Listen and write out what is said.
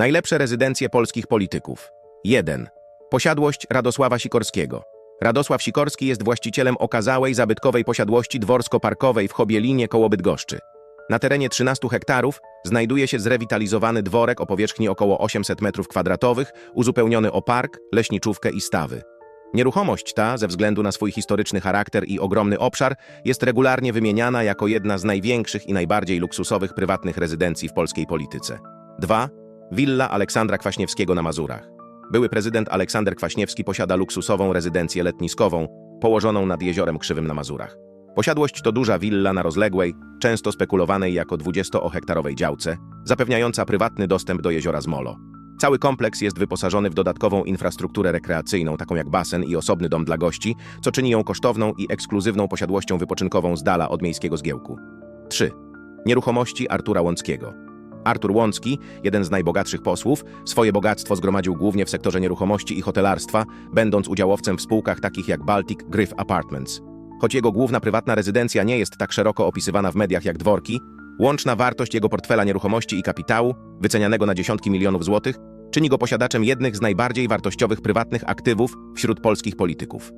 Najlepsze rezydencje polskich polityków. 1. Posiadłość Radosława Sikorskiego. Radosław Sikorski jest właścicielem okazałej, zabytkowej posiadłości dworsko-parkowej w Chobielinie koło Bydgoszczy. Na terenie 13 hektarów znajduje się zrewitalizowany dworek o powierzchni około 800 m2, uzupełniony o park, leśniczówkę i stawy. Nieruchomość ta, ze względu na swój historyczny charakter i ogromny obszar, jest regularnie wymieniana jako jedna z największych i najbardziej luksusowych prywatnych rezydencji w polskiej polityce. 2. Willa Aleksandra Kwaśniewskiego na Mazurach. Były prezydent Aleksander Kwaśniewski posiada luksusową rezydencję letniskową, położoną nad jeziorem Krzywym na Mazurach. Posiadłość to duża willa na rozległej, często spekulowanej jako 20-hektarowej działce, zapewniająca prywatny dostęp do jeziora Zmolo. Cały kompleks jest wyposażony w dodatkową infrastrukturę rekreacyjną, taką jak basen i osobny dom dla gości, co czyni ją kosztowną i ekskluzywną posiadłością wypoczynkową z dala od miejskiego zgiełku. 3. Nieruchomości Artura Łąckiego. Artur Łącki, jeden z najbogatszych posłów, swoje bogactwo zgromadził głównie w sektorze nieruchomości i hotelarstwa, będąc udziałowcem w spółkach takich jak Baltic Gryf Apartments. Choć jego główna prywatna rezydencja nie jest tak szeroko opisywana w mediach jak dworki, łączna wartość jego portfela nieruchomości i kapitału, wycenianego na dziesiątki milionów złotych, czyni go posiadaczem jednych z najbardziej wartościowych prywatnych aktywów wśród polskich polityków.